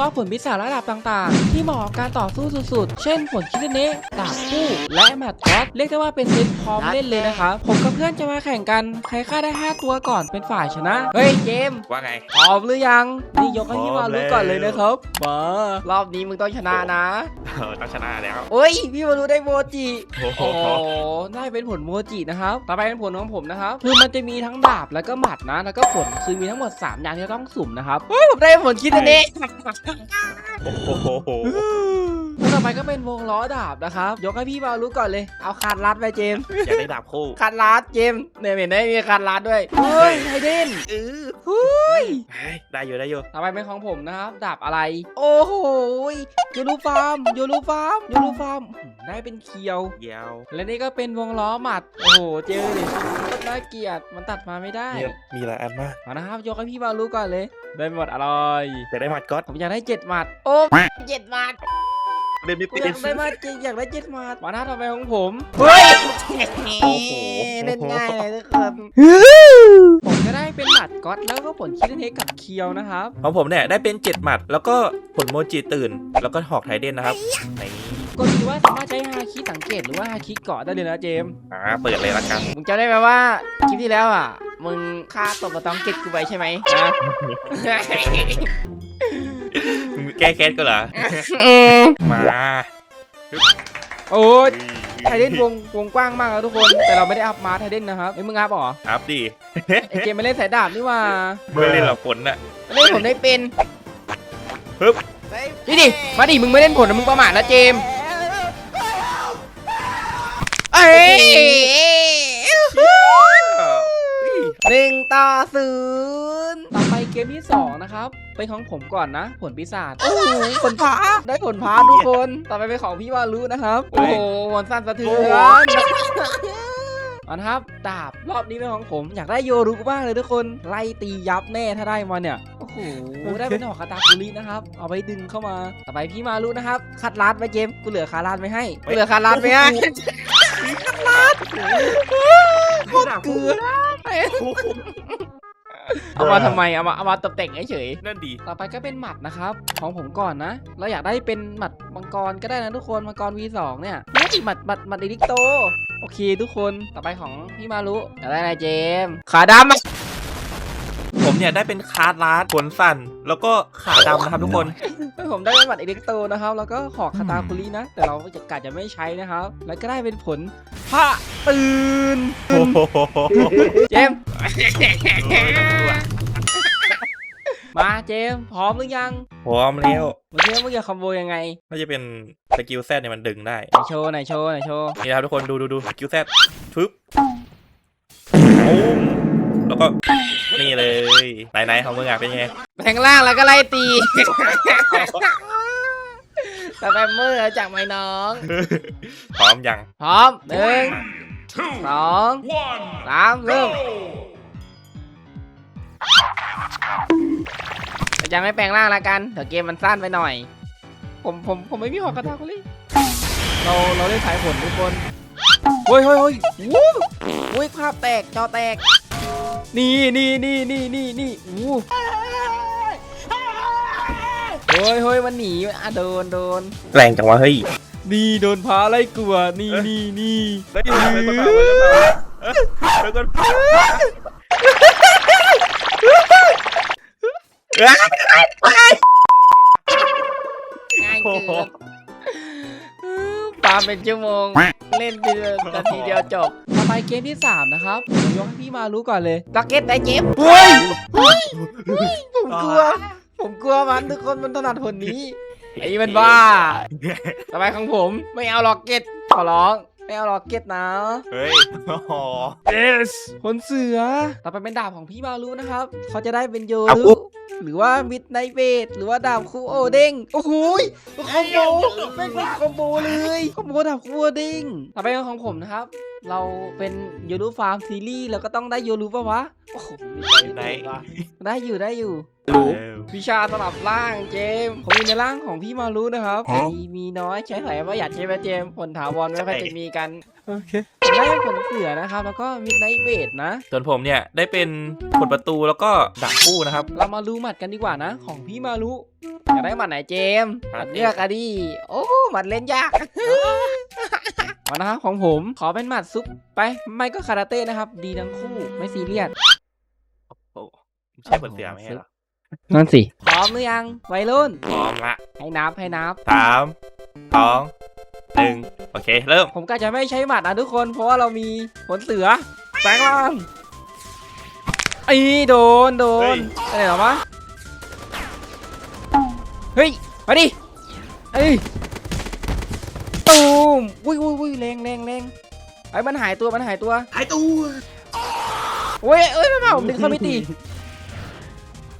ล้อผลพิศาจระดับต่างๆ ที่เหมาะกับการต่อสู้สุดๆ เช่นผลคิดเนสดาบคู่และแมตต์กอสเรียกได้ว่าเป็นเซตพร้อมเล่นเลยนะครับผมกับเพื่อนจะมาแข่งกัน ใครฆ่าได้ 5 ตัวก่อนเป็นฝ่ายชนะ เฮ้ยเจมส์ว่าไงพร้อมหรือยัง นี่ยกให้พี่พร้มาอมรู้ก่อนเลยแล้วนะครับมารอบนี้มึงต้องชนะนะเออต้องชนะแล้วโอ้ยพี่มารู้ได้โมจิโอ้โหโอ้โหได้เป็นผลโมจินะครับต่อไปเป็นผลของผมนะครับคือมันจะมีทั้งดาบแล้วก็หมัดนะ แล้วก็ผลคือมีทั้งหมด 3 อย่างที่เราต้องสุ่มนะครับเฮ้ยผมได้ผลคิดอันนี้โอ้โห ไปก็เป็นวงล้อดาบนะครับ ยกให้พี่มารู้ก่อนเลย เอาคาดรัดไปเจมส์อยากได้ดาบคู่คาดรัดเจมส์เนี่ยเห็นได้มีคาดรัดด้วย เฮ้ยไฮเดนเออเฮ้ยเฮ้ยได้อยู่ได้อยู่ต่อไปเป็นของผมนะครับ ดาบอะไร โอ้โหยูรูฟาร์มยูรูฟาร์มยูรูฟาร์มอืมได้เป็นเคียวยาวและนี่ก็เป็นวงล้อหมัด โอ้โห เจอเลยโคตรน่าเกลียดมันตัดมาไม่ได้เนี่ยมีหลายอันมากมานะครับ ยกให้พี่มารู้ก่อนเลย ได้หมดอร่อยอยากได้หมัดก๊อตผมอยากได้เจ็ดหมัด โอ้เจ็ดหมัด เล่นไม่กูเป็อนยากได้หมัดจริงอยากได้เจ็ดหมัดมาหน้าต่อไปของผม เฮ้ยโอ้โหเล่นง่ายเลยทุกคนผมก็ได้เป็นหมัดก๊อตแล้วก็ผลคิดเทคกับเคียวนะครับของผมเนี่ยได้เป็นเจ็ดหมัด แล้วก็ผลโมจิตื่น แล้วก็หอกไทเดนนะครับในก็ดีว่าสามารถใช้ฮาคิสังเกตหรือว่าฮาคิเกาะได้เลยนะเจมส์อ่าเปิดเลยละกันมึงจำได้ไหมว่าคลิปที่แล้วอะ มึงฆ่าตบมาต้องเก็ตกูไปใช่ไหมนะมึง แก้แค้นก็เหรอ มาโอ้ยไทเดนวงวงกว้างมากแล้วทุกคน แต่เราไม่ได้อัพมาไทเดนนะครับเฮ้ยมึงอัพเหรออัพดิไอเจมไม่เล่นสายดาบนี่หว่าเมื่อเล่นหลับฝนน่ะเล่นผมได้เป็นปึ๊บนี่ดิมาดิมึงไม่เล่นผลนะมึงประมาทนะเจมเอ้ย หนึ่งต่อศูนย์ต่อไปเกมที่สองนะครับเป็นของผมก่อนนะ ผลปีศาจโอ้โหผลพ้าได้ผลพ้าทุกคน ต่อไปเป็นของพี่วารุนะครับ โอ้โหผลสั้นสะเทือนเอันครับดาบรอบนี้เป็นของผมอยากได้โยรุมากเลยทุกคนไล่ตียับแน่ถ้าได้มาเนี่ยโอ้โหได้เป็นหอกคาตาคุรินะครับ เอาไปดึงเข้ามาต่อไปพี่มารุนะครับคัดลาดไว้เจมส์กูเหลือคาลาดไว้ให้กูเหลือคาลาดไว้ให้โคตรเกลือ เอามาทำไม เอามา เอามาตกแต่งเฉยนั่นดี ๆต่อไปก็เป็นหมัดนะครับ ของผมก่อนนะ เราอยากได้เป็นหมัดมังกรก็ได้นะทุกคน มังกร V2 เนี่ยนี่หมัดหมัดหมัดอิลิกโต โอเคทุกคน ต่อไปของพี่มารุอยากได้อะไรเจมส์ขาดำอะผม เนี่ยได้เป็นคาร์ดลาร์ดขนสั่น แล้วก็ขาดำนะครับทุกคนเฮ้ยผมได้เป็นหมัดอิเล็กโตนะครับ แล้วก็หอกคาตาคุรินะ แต่เราจะกะจะไม่ใช้นะครับ แล้วก็ได้เป็นผลพระตื่นโอ้โหเจมส์มาเจมส์พร้อมหรือยัง พร้อมแล้วเมื่อกี้เมื่อกี้คอมโบยังไงน่าจะเป็นสกิลแซดเนี่ยมันดึงได้ไหนโชว์ไหนโชว์ไหนโชว์นี่นะครับทุกคนดูดูดูสกิลแซดฟึบโอ้ม แล้วก็ นี่เลยไหนไหนของมึงอะเป็นไงแพงล่างแล้วก็ไล่ตีสแปมเมอร์จากไม่น้อง พร้อมยังพร้อมหนึ่งสองสามเริ่มแต่ยังไม่แปลงร่างละกันเดี๋ยวเกมมันสั้นไปหน่อย ผมผมผมไม่มีหอกกระทาคุลิเราเราเล่นสายผลทุกคนเฮ้ยเฮ้ยเฮ้ยวู้วุ้ยภาพแตกจอแตก นี่นี่นี่นี่นี่นี่วู้เฮ้ยเฮ้ยมันหนีอะโดนโดนแรงจังวะเฮ้ยนี่โดนพาไล่กลัวนี่นี่นี่เฮ้ยเฮ้ยคนเปล่าเฮ้ยคนเปล่าเฮ้ยคนเปล่าง่ายเกินปาเป็นชั่วโมง เล่นไปเลยนาทีเดียวจบต่อ ไปเกมที่ 3 นะครับผมยกให้พี่มารู้ก่อนเลยล็อกเก็ตได้เจมเฮ้ยเฮ้ยเฮ้ยผมกลัว ผมกลัวมันทุกคนมันถนัดคนนี้ ไอ้มันบ้าต่อไปของผมไม่เอาล็อกเก็ตขอร้องไม่เอาล็อกเก็ตนะ เฮ้ยโอ้โห yes คนเสือ ต่อไปเป็นดาบของพี่มารุนะครับ เขาจะได้เป็นโยเอารุปุ๊บ หรือว่ามิดไนเบดหรือว่าดาบคูโอเด้งโอ้โหยคอมโบแม่งเป็นคอมโบเลยคอมโบดาบคูโอเด้งต่อไปเป็นของผมนะครับ เราเป็นโยรุฟาร์มซีรีส์เราก็ต้องได้โยรุปะวะโอ้โหไหนได้อยู่ได้อยู่รู้เออวิชาสลับร่างเจมส์ผมอยู่ในร่างของพี่มารุนะครับมีมีน้อยใช้สายประหยัดใช่ไหมเจมส์ผลถาวรไม่ค่อยจะมีกัน โอเคผมได้ผลเสือนะครับ แล้วก็มิดไนท์เบดนะ ส่วนผมเนี่ยได้เป็นกดประตูแล้วก็ดักคู่นะครับ เรามาดูหมัดกันดีกว่านะ ของพี่มารุอยากได้หมัดไหนเจมส์หมัดเลือกอะดิโอ้หมัดเล่นยากมานะครับของผมขอเป็นหมัดซุปไป ไม่ก็คาราเต้นะครับ ดีทั้งคู่ไม่ซีเรียสโอ้ใช่ผลเสือไม่ใช่เหรอนั่นสิพร้อมหรือยังวัยรุ่นพร้อมละให้นับให้นับสามสอง หนึ่งโอเค เริ่ม ผมก็จะไม่ใช้หมัดนะทุกคน เพราะว่าเรามีผลเสือแปลงร่างไอ้โดนโดนอะไรเหรอวะเฮ้ย มาดิเอ้ยตูมอุ้ยอุ้ยอุ้ยแรงแรงแรงไอ้ยมันหายตัวมันหายตัว หายตัวโอ้ยเอ้ยไม่มาผมดึงเข้าไม่ตี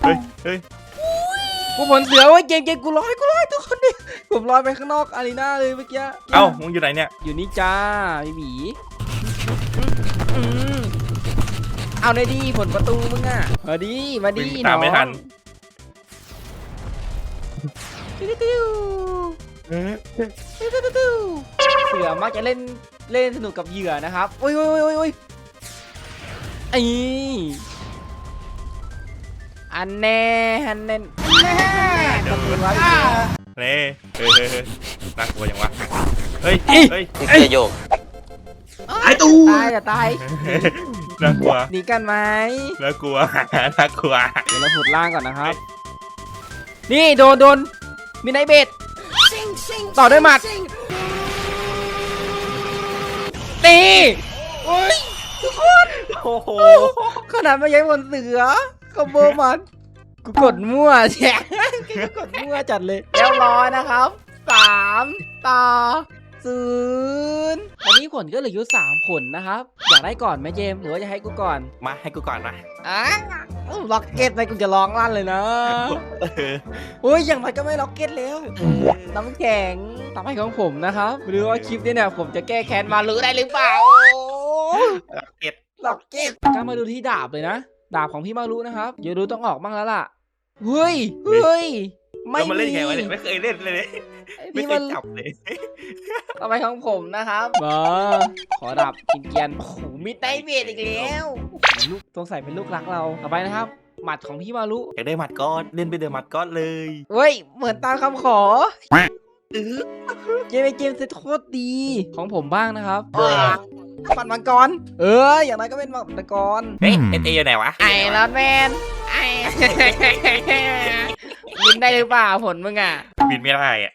เฮ้ยเฮ้ย กูผลเสือเว้ยเกมเกมกูลอยกูลอยทุกคนดิผมลอยไปข้างนอกอารีนาเลยเมื่อกี้เอ้ามึงอยู่ไหนเนี่ย อยู่นี่จ้าพี่หมีอืมเอาเลยดีผลประตูมึงอะมาดีมาดีวิ่งตามไม่ทันติ้วติ้วติ้วติ้วติ้วติ้วเสือมักจะเล่นเล่นสนุกกับเหยื่อนะครับโอ้ยโอ้ยโอ้ยโอ้ยไอ้ อันแน่อันแน่แน่ทำมือไว้อีกแล้วเน่เฮ้ยเฮ้ยเฮ้ยน่ากลัวยังวะ เฮ้ย เฮ้ยนี่จะโยกหายตัวตายจะตายน่ากลัว หนีกันไหมน่ากลัวน่ากลัว เดี๋ยวเราผุดล่างก่อนนะครับ นี่โดนโดนมีไนเบดต่อด้วยหมัดตีโอ้ยทุกคน โอ้โห ขนาดไม่ใช่บนเสือ ก็เบอร์มันกูกดมั่วแชะกูกดมั่วจัดเลยเรียบร้อยนะครับสามต่อศูนย์ตอนนี้ผลก็เหลืออยู่สามผลนะครับ อยากได้ก่อนไหมเจมส์หรือว่าจะให้กูก่อน มาให้กูก่อนนะอะล็อกเก็ตไปกูจะร้องลั่นเลยนะเออโอ้ยอย่างไรก็ไม่ล็อกเก็ตแล้วน้ำแข็งทำให้ของผมนะครับไม่รู้ว่าคลิปนี้เนี่ยผมจะแก้แค้นมาหรือได้หรือเปล่าเก็บล็อกเก็ตกล้ามาดูที่ดาบเลยนะ ดาบของพี่มารุนะครับเดี๋ยวดูต้องออกบ้างแล้วล่ะเฮ้ยเฮ้ยไม่แล้วมันเล่นยังไงวะเนี่ยไม่เคยเล่นเลย ไม่พี่เคมายจับเลยต่อไปของผมนะครับมาขอดาบกินเกรียนโอ้โหมิดไนท์เบดอีกแล้วโอ้โหลูกสงสัยเป็นลูกรักเราต่อไปนะครับ หมัดของพี่มารุอยากได้หมัดก้อนเล่นไปเดินหมัดก้อนเลยเฮ้ยเหมือนตามคำขอเกมเป็นเกมเซตโคตรดีของผมบ้างนะครับ หมัดมังกร เออ อย่างไรก็เป็นหมัดมังกร เฮ้ยเอ็นเออยู่ไหนวะไอ้รอดแมนไอ้บินได้หรือเปล่าผลมึงอะ บินไม่ได้อะ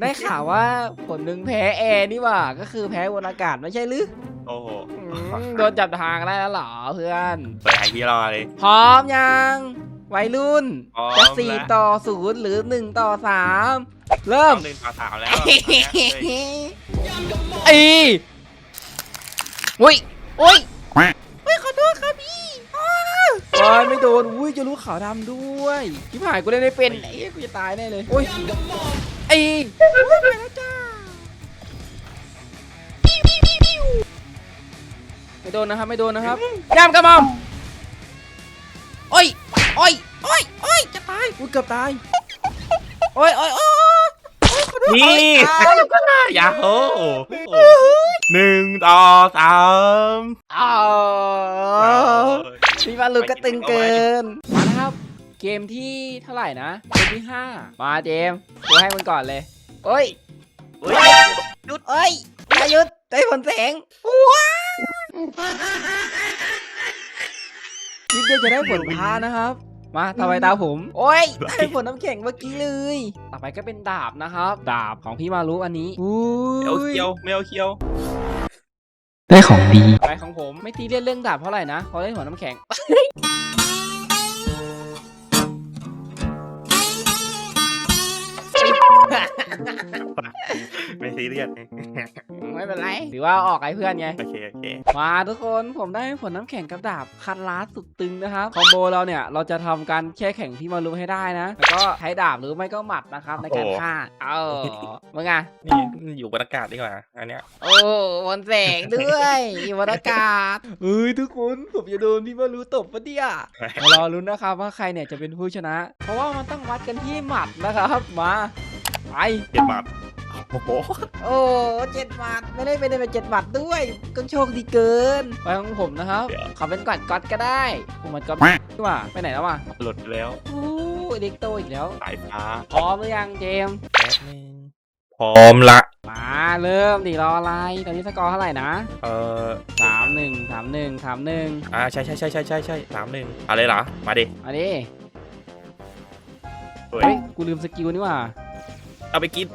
ได้ข่าวว่าผลหนึ่งแพ้แอร์นี่หว่า ก็คือแพ้บนอากาศไม่ใช่หรือ โอ้โหอืมโดนจับทางได้แล้วเหรอเพื่อนเปิดไอพีรอเลย พร้อมยังวัยรุ่นพร้อมจะสี่แล้วต่อศูนย์หรือหนึ่งต่อสามเริ่มต้องหนึ่งต่อสามแล้วตอนเนี้ยเฮ้ยไอ้ อุ้ยอุ้ยอุ้ยขอโทษครับพี่อ้าวโอ้ยไม่โดนอุ้ยจะรู้ขาวดำด้วยที่ผ่านกูเล่นไม่เป็นไอ้เหี้ยกูจะตายแน่เลยโอ้ยไอ้อุ๊ยไปแล้วจ้าไม่โดนนะครับไม่โดนนะครับยามกระหมอมโอ้ยโอ้ยโอ้ยโอ้ยจะตายอุ้ยเกือบตายโอ้ยโอ้ยโอ้ยโอ้ยขอโทษนี่โอ้ยตายยาโฮ หนึ่งต่อสามอ้าวพี่มาลูกก็ตึงเกิน มานะครับ เกมที่เท่าไหร่นะ เกมที่5มาเจมส์กูให้มันก่อนเลยโอ้ยเฮ้ยหยุดเอ้ยอย่าหยุดได้ผลแสงว้าวนิดเดียวจะได้ผลพานะครับ มาต่อไปตาผม โอ้ยได้ผลน้ำแข็งเมื่อกี้เลย ต่อไปก็เป็นดาบนะครับ ดาบของพี่มารุอันนี้อุ้ไม่เอาเคียวไม่เอาเคียว ได้ของดี ไปของผมไม่ตีเลียนเรื่องดาบเท่าไหร่นะเพราะเล่นหัวน้ำแข็ง ซีเรียสไม่เป็นไรหรือว่าออกไอ้เพื่อนไงโอเคโอเคมาทุกคนผมได้ผลน้ำแข็งกับดาบคันลาสสุดตึงนะครับคอมโบเราเนี่ยเราจะทำการแช่แข็งพี่มารุให้ได้นะ แล้วก็ใช้ดาบหรือไม่ก็หมัดนะครับในการฆ่าเออมึงไงนี่อยู่บนอากาศดีกว่าอันเนี้ยโอ้บนแสงด้วยอยู่บนอากาศเฮ้ยทุกคนผมจะโดนพี่มารุตบปะเนี่ยมารอลุ้นนะครับว่าใครเนี่ยจะเป็นผู้ชนะ เพราะว่ามันต้องวัดกันที่หมัดนะครับมาไปเจ็ดบาท โอ้โหโอ้เจ็ดหมัดไม่ได้เป็นเป็นเจ็ดหมัดด้วยก็โชคดีเกินไปของผมนะครับขอเป็นก่อนก๊อตก็ได้ผมมันก๊อตดีกว่าไปไหนแล้ววะหลุดแล้วโอ้ยเด็กโตอีกแล้วสายฟ้าพร้อมหรือยังเจมส์แป๊บนึงพร้อมละมาเริ่มดิรออะไรตอนนี้สกอร์เท่าไหร่นะ เออสามหนึ่งสามหนึ่งสามหนึ่งอ่าใช่ใช่ใช่ใช่ใช่ใช่สามหนึ่งอะไรเหรอมาดิมาดิเฮ้ยเฮ้ยกูลืมสกิลนี่หว่าเอาไปกิน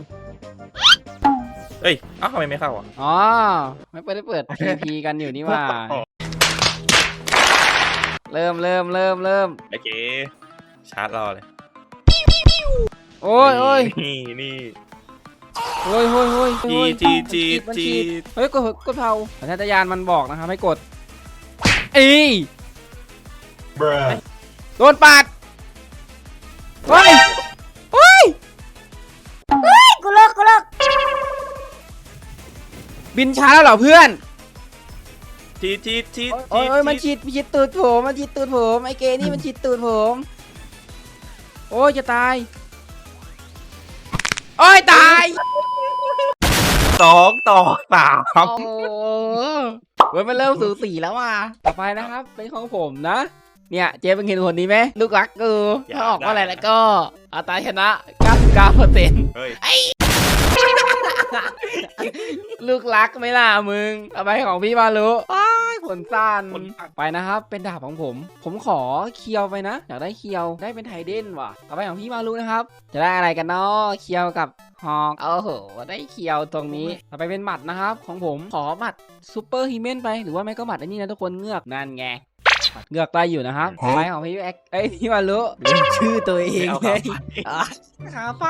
เอ้ยเอ้าทำไมไม่เข้าอะอ๋อ ไม่ไปได้เปิด PVP กันอยู่นี่หว่า เริ่มเริ่มเริ่มเริ่มโอเคชาร์จรอเลยโอ้ยโอ้ยนี่นี่โอ้ยโอ้ยโอ้ยจีโอ้ยจีจีมันจีฉีดเฮ้ยกดกดเผาสัญชาตญาณมันบอกนะครับให้กดเอ้ย Bruh. โดนปาดเฮ้ย บินช้าแล้วเหรอเพื่อนจีจีจีโอ้ยโอ้ยมันฉีดมันฉีดตูดผมมันฉีดตูดผมไอ้เกนี่มันฉีดตูดผม โอ้ยจะตาย โอ้ยตายสองต่อสามโอ้โหเว้ยมันเริ่มสูสีแล้วว่ะต่อไปนะครับ เป็นของผมนะ เนี่ยเจ๊เป็นเห็นคนนี้ไหมลูกรักกูถ้าออกว่าอะไรแล้วก็อัตราชนะ99เปอร์เซ็นต์เฮ้ย ลูกรักไหม่ล่ะมึงต่อไปของพี่มารุอ้ายผลสั้นผลสั้นไปนะครับ เป็นดาบของผม ผมขอเคียวไปนะ อยากได้เคียวได้เป็นไทเด้นว่ะต่อไปของพี่มารุนะครับ จะได้อะไรกันเนาะเคียวกับฮองโอ้โหได้เคียวตรงนี้ต่อไปเป็นหมัดนะครับ ของผมขอหมัดซูเปอร์ฮิเมนไปหรือว่าไม่ก็หมัดอันนี้นะทุกคนเงือกนั่นไงหมัด เงือกได้อยู่นะครับต่อไปของพี่แอ็กเอ้ยพี่มารุลืมชื่อตัวเองเอาเลครับยขาไฟ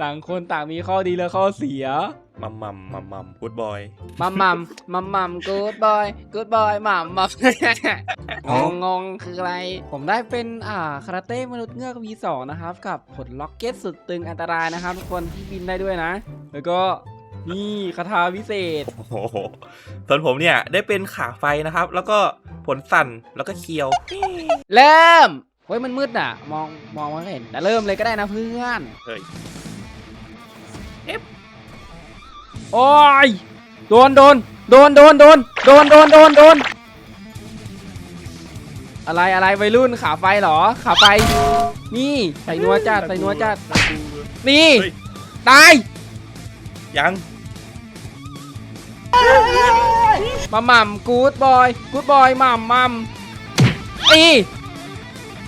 ต่างคนต่างมีข้อดีและข้อเสียมัมมัมมัมมัมกูดบอยมัมมัมมัมมัมกูดบอยกูดบอยมัมมัมงงงงคืออะไร ผมได้เป็นอ่าคาราเต้มนุษย์เงือก V2 นะครับ กับผลล็อกเก็ตสุดตึงอันตรายนะครับทุกคนที่บินได้ด้วยนะ แล้วก็นี่คาถาวิเศษโอ้โหส่วนผมเนี่ยได้เป็นขาไฟนะครับ แล้วก็ ผลสั่นแล้วก็เคียว เริ่มเฮ้ยมันมืดอะ มองมองไม่เห็นแต่เริ่มเลยก็ได้นะเพื่อนเฮ้ยโอ้ยโดนโดนโดนโดนโดนโดนโดนโดนโดนอะไรอะไรวัยรุ่นขาไฟเหรอ ขาไฟ นี่ใส่นัวจัดใส่นัวจัดนี่เฮ้ยตายยัง มาหม่ำกูดบอยกูดบอยหม่ำมัมอี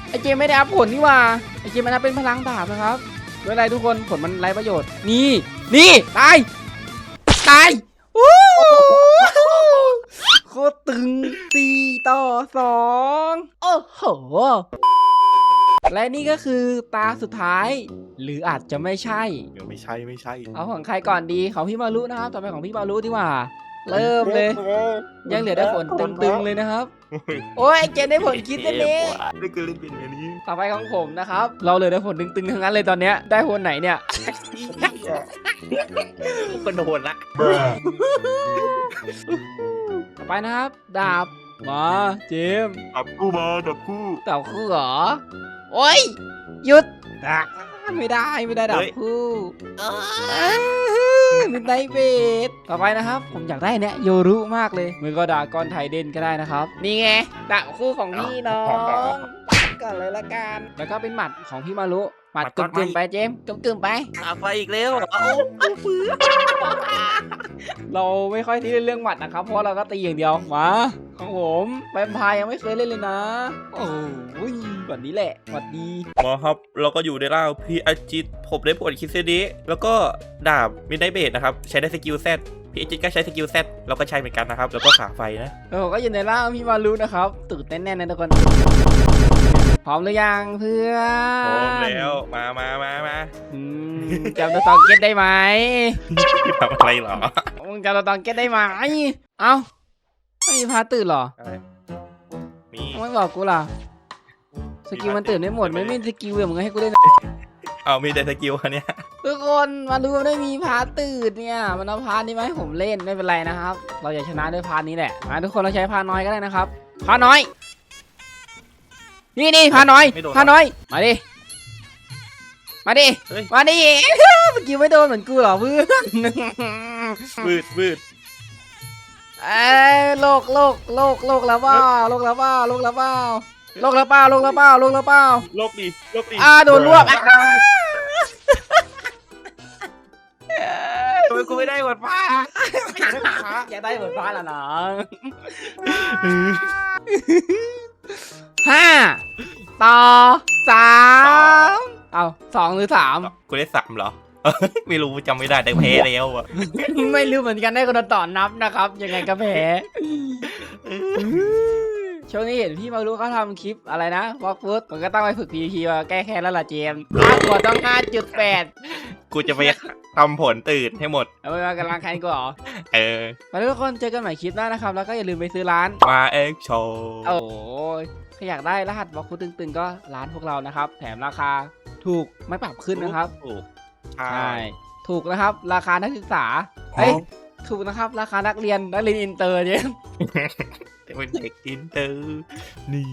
ไอเจมไม่ได้อัพผลนี่หว่าไอเจมมันอัพเป็นพลังดาบนะครับไม่เป็นไรทุกคนผลมันไร้ประโยชน์ นี่ นี่ ตาย ตายวู้โคตรตึงสี่ต่อสองโอ้โห และนี่ก็คือตาสุดท้าย หรืออาจจะไม่ใช่ยังไม่ใช่ไม่ใช่ เอาของใครก่อนดีของพี่มารุนะครับต่อไปของพี่มารุดีกว่า เริ่มเลย ยังเหลือได้ผลตึงๆเลยนะครับ โอ้ยไอ้เจนได้ผลคิดนั่นเองได้เกินเล่นเป็นอย่างนี้ต่อไปของผมนะครับ เราเหลือได้ผลตึงๆทั้งนั้นเลยตอนเนี้ยได้ผลไหนเนี่ยก็โดนละ Bruh. ต่อไปนะครับ ดาบมาเจมส์ดับกู้มาดับกู้ดาบคู่เหรอ โอ้ยหยุดอะไม่ได้ไม่ได้ดาบคู่ มินไดเบดต่อไปนะครับ ผมอยากได้เนี่ยโยรุมากเลยมือก็ดากอนไทเดนก็ได้นะครับ นี่ไงดาบคู่ของพี่น้องก่อนเลยละกัน แล้วก็เป็นหมัดของพี่มารุ หมัดกึ่มๆไปเจมส์กึ่มๆไปขาไฟอีกแล้วเหรอเอาเราไม่ค่อยที่เล่นเรื่องหมัดนะครับ เพราะเราก็ตีอย่างเดียวมาของผมแวมไพร์ยังไม่เคยเล่นเลยนะ โอ้ยแบบนี้แหละหวัดดี หมอครับ เราก็อยู่ในร่างพี่อาจิต ผมได้ผลคิดเซดีแล้วก็ดาบมิดไดเบดนะครับ ใช้ได้สกิลแซดพี่อาจิตก็ใช้สกิลแซดเราก็ใช้เหมือนกันนะครับ แล้วก็ขาไฟนะแล้วผมก็อยู่ในร่างพี่มารุนะครับตื่นเต้นแน่นะทุกคน พร้อมหรือยังเพื่อนพร้อมแล้วมามามามาอืมจำตัวตองเก็ตได้ไหมทำอะไรเหรอมึงจำตัวตองเก็ตได้ไหมเอ้าไม่มีพาตื่นเหรอมีไม่บอกกูล่ะสกิลมันตื่นไม่หมดไม่มีสกิลอย่างมึงให้กูเล่นเอามีแต่สกิลอันเนี้ยทุกคนมาดูมันไม่มีพาตื่นเนี่ยมันเอาพานี้มาให้ผมเล่นไม่เป็นไรนะครับ เราจะชนะด้วยพานี้แหละมาทุกคนเราใช้พาน้อยก็ได้นะครับพาน้อย นี่นี่พาน้อยพาน้อย มาดิ มาดิ เฮ้ย มาดิ เมื่อกี้ไม่โดนเหมือนกูเหรอเพื่อนบืดบืดเอ้ยโลกโลกโลกโลกแล้วเปล่าโลกแล้วเปล่าโลกแล้วเปล่าโลกแล้วเปล่าโลกแล้วเปล่าโลกแล้วเปล่าโลบดีโลบดีอ่าโดนรวบอะทำไมกูไม่ได้หมดฟ้าอยากได้เหมือนฟ้าละน้อง ห้าต่อสามเอาสองหรือสามกูได้สามเหรอ ไม่รู้จำไม่ได้แต่แพ้แล้วอะไม่รู้เหมือนกันได้คนละต่อนับนะครับ ยังไงก็แพ้ช่วงนี้เห็นพี่มารู้เขาทำคลิปอะไรนะวอล์กฟุตผมก็ต้องไปฝึก PVP มาแก้แค้นแล้วล่ะเจมส์ค่ากดต้อง 5.8 กูจะไปทำผลตื่นให้หมด เอาไปมากำลังแค้นกูเหรอ เออมาทุกคนเจอกันใหม่คลิปหน้านะครับ แล้วก็อย่าลืมไปซื้อร้านมาเอ็กโชว์โอ้ ยถ้าอยากได้รหัสบล็อกฟุตตึงๆ ก็ร้านพวกเรานะครับ แถมราคาถูกไม่ปรับขึ้นนะครับ ถูกใช่ถูกนะครับ ราคานักศึกษาเฮ้ยถูกนะครับ ราคานักเรียนนักเรียนอินเตอร์เนี่ยเป็นเด็กอินเตอร์นี่